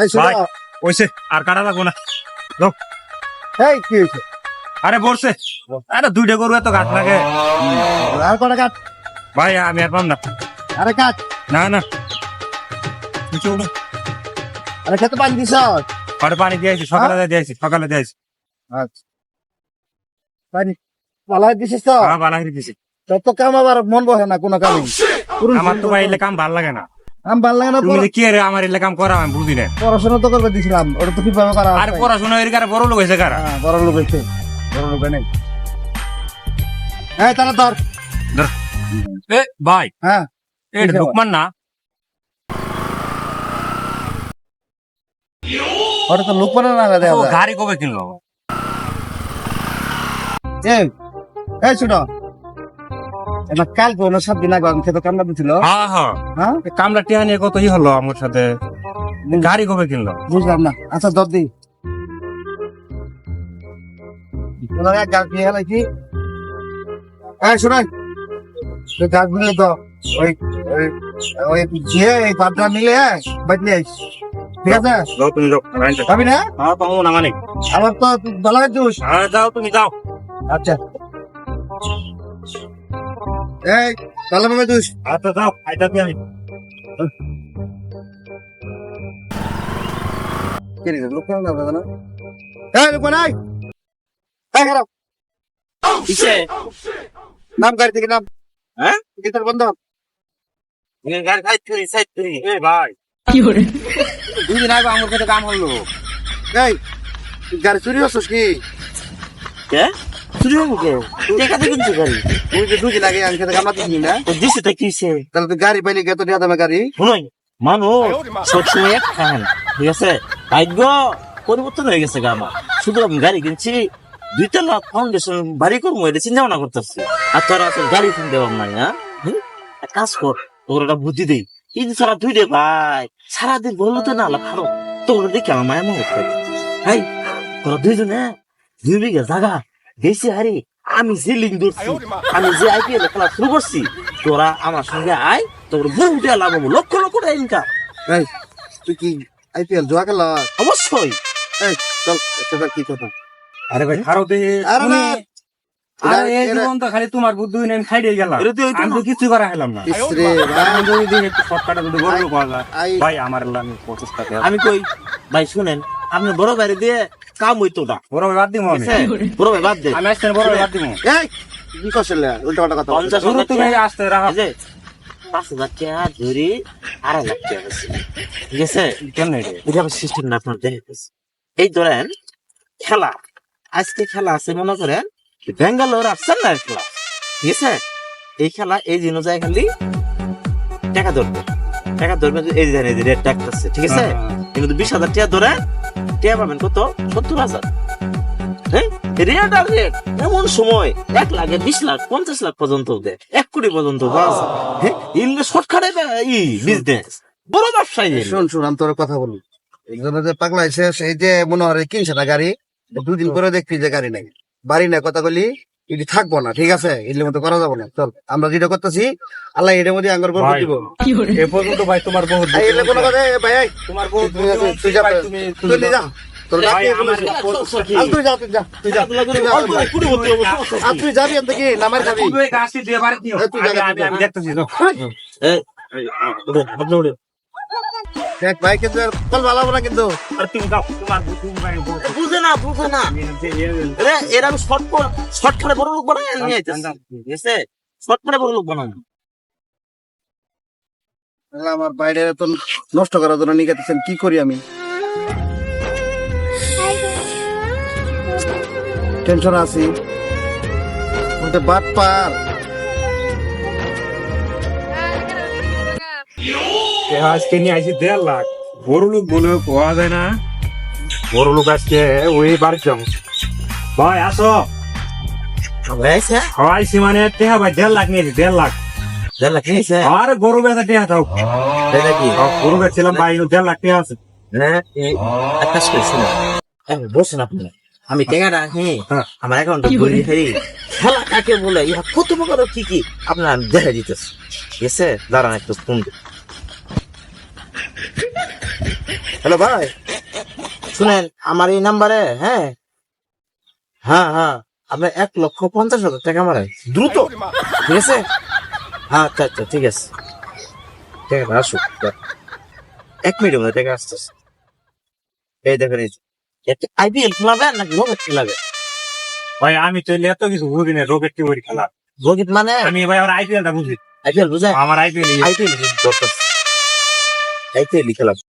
এই ভাই ওইসে আর কাটা লাগবো না। এই কি হয়েছে? আরে দুইটা গরু এত ঘাট লাগে। আর কটা কাট ভাই আমি আর পাম না। আরে না না। কিছু না। আরে খেতে পানি দিছ? আরে পানি দিয়েছি। সকালে দিয়েছি সকালে দিয়েছি। আচ্ছা। পানি পালাই দিছিস তো? হ্যাঁ ভালো করে দিয়েছি তোর তো কাম আবার মন বসে না কোনো কামে। আমার তো ভাই কাম ভালো লাগে না। আম ভালো লাগে না তুমি কি রে আমার এলে কাম করা আমি বুঝি না। পড়াশোনা তো করবে দিছিলাম ওটা তো কীভাবে করা আর পড়াশোনা এর কারে বড় লোক কারা? হ্যাঁ বড় লোক হয়েছে। বড় লোক নেই। তাহলে ধর। এ ভাই। হ্যাঁ এটা ঢুকমান না। ওটা তো লোক না দেখা গাড়ি কবে কিনলো? এই এই ছোট। সাত দিন আগে কামনা দিছিল। হ্যাঁ হ্যাঁ। হ্যাঁ? এ কামলা টিয়া নিয়ে কত ই হলো আমার সাথে? গাড়ি কবে কিনলো? বুঝলাম না। আচ্ছা দর দি। ওনার এক গাছ নিয়ে কি? শোনাই তো ওই ওই- ওই যে এই পাত্রা মিলে আইস। ঠিক আছে? না? হ্যাঁ পাবো না মানে। তো ভালো হ্যাঁ যাও তুমি যাও। আচ্ছা। এই ভালো ভাবে জুস আচ্ছা যাও আইতাছি আমি কে রে লোক কেন না না এই লোক নাই। এই খারাপ। কিসে? নাম গাড়ি থেকে নাম। হ্যাঁ? গিটার বন্ধ। গাড়ি সাইড করি সাইড করি এ ভাই। দুই দিন আগে আমার কাছে কাম হলো। এই তুই গাড়ি চুরি হচ্ছিস কি? কে? চুরি হব কে দেখাতে কিনছে গাড়ি। তুই যে দুদিন আগে আমি খেতে কামড়া দিসনি না। তো দিছে তা কিসে? তাহলে তুই গাড়ি পাইলে গেতো দেওয়া দামে গাড়ি। শুনোই মানুষ সবসময় এক থাকে না ঠিক আছে? ভাগ্য পরিবর্তন হয়ে গেছে গা আমার। শুধু আমি গাড়ি কিনছি দুইতলা ফাউন্ডেশন বাড়ি করব এটা চিন্তা ভাবনা করতেছি। আর তোরা আসলে গাড়ি কিনতে পারব না হ্যাঁ? কাজ কর তোর একটা বুদ্ধি দেই। এই যে সারা দুই রে ভাই সারাদিন বলল তো না খারো তোর দেখে আমার মায়ের মনে হাই তোরা দুইজনে দুই বিঘা জায়গা গেছি হারি আমি যে লিঙ্ক ধরছি আমি যে আইপিএল খেলা শুরু করছি তোরা আমার সঙ্গে আয় তোর বহু টাকা লাভ হব লক্ষ লক্ষ টাকা ইনকাম এই তুই কি আইপিএল জোয়া খেলা অবশ্যই এই চল একটা কি কথা আরে ভাই দেখে আরে না আরে এই জীবন তো খালি তোমার বুদ্ধি হইনি আমি খাইডে গেলাম তো হইতো আমি না। তো কিছু করা হেলাম না ইসরে ভাই আমি যদি দেখি একটু শর্টকাটে যদি গরু পাওয়া ভাই আমার আমি কই ভাই শুনেন আপনি বড় বাইরে দিয়ে কাম হইতো না। বড় ভাই বাদ দিব আমি? বড় ভাই বাদ দে। আমি আসতে বড় ভাই বাদ দিব এই! কি উল্টা পাল্টা কথা পঞ্চাশ শুরু তুমি আসতে রাখা। যে, পাঁচ হাজার টাকা ধরি আড়াই লাখ টাকা ঠিক আছে? কেমনে এটা? আবার সিস্টেম না আপনার দেখাইতেছি এই ধরেন খেলা। আজকে খেলা আছে মনে করেন ব্যাঙ্গালোর আর চেন্নাইয়ের খেলা ঠিক আছে? এই খেলা এই দিনও যায় খালি টাকা ধরবে। টাকা ধরবে এই যে এই যে রেট টাকতেছে ঠিক আছে? কিন্তু বিশ হাজার টাকা ধরে পাবেন কত? সত্তর হাজার। হ্যাঁ? এমন সময় এক লাখে বিশ লাখ, পঞ্চাশ লাখ পর্যন্ত দেয়। এক কোটি পর্যন্ত। হ্যাঁ? শর্টকাটে ই বিজনেস বড় ব্যবসায়ী। শোন, শুন, আমি তোর কথা বলি। একজনে যে পাগলা হয়েছে সেই যে মনে হয় কিনছে না গাড়ি, দুদিন পরে দেখবি যে গাড়ি নাই। বাড়ি নাই, কথা বলি। এটি থাকব না ঠিক আছে? এর মতো করা যাব না। চল আমরা যেটা করতেছি আল্লাহ এটার মধ্যে আঙ্গর করে দিব। এ পর্যন্ত ভাই তোমার বহুত এই এটা কোনো কথা ভাই তোমার বহুত তুই যা, তুই যা, ভাই, তুমি তুই যা তোর গাড়ি ভাই, আমার আর তুই যা তুই যা তুই যা। তুই যা। আর তুই যাবি নামার খাবি আমি। দেখতেছি দেখ ভাই কিন্তু চল ভালো হবে না কিন্তু। আর তুমি যাও তোমার বুদ্ধি ভাই বহুত বুঝে না আমি শর্ট শর্ট করে বড় লোক বানাই নিয়ে আইতেছি ঠিক শর্ট করে বড় লোক বানাই আমার বাইরে তো নষ্ট করার জন্য নিয়ে কি করি আমি? টেনশন আছি। বলতে বাদ পার। আজকে নিয়ে আইছি দেড় লাখ। বড় লোক বলে পাওয়া যায় না? বড় লোক আজকে ওই বাড়ি যাব ভাই আসো। হয়েছে? আইসি মানে টেহা ভাই দেড় লাখ নিয়েছি দেড় লাখ। জানলা কি হয়েছে আর গরু বেচা টেহা দাও এটা গরু বেচছিলাম ভাই দেড় লাখ টেহা আছে। হ্যাঁ বসেন আপনি। আমি টাকাটা হ্যাঁ হ্যাঁ। আমার অ্যাকাউন্টে বলি? ফেরি খেলা কাকে বলে? ইহা কত প্রকার কি কি? আপনার দেখা দিতেছে। ঠিক আছে দাঁড়ান একটু ফোন হ্যালো ভাই। শুনেন আমার এই নাম্বারে হ্যাঁ? হ্যাঁ হ্যাঁ আপনার এক লক্ষ পঞ্চাশ হাজার টাকা মারে দ্রুত! ঠিক আছে? হ্যাঁ আচ্ছা আচ্ছা ঠিক আছে। ঠিক আছে আসুক এক মিনিট মধ্যে টাকা আসতেছে এই দেখেন এই যে। আইপিএল খেলাবে নাকি রোগেট খেলাবে? ভাই আমি তো এত কিছু বুঝি না রোকেট কি খেলা? রোগিত মানে? আমি ভাই আমার আইপিএলটা বুঝি। আইপিএল বুঝায় আমার আইপিএল আইপিএল আইপিএল খেলাবে।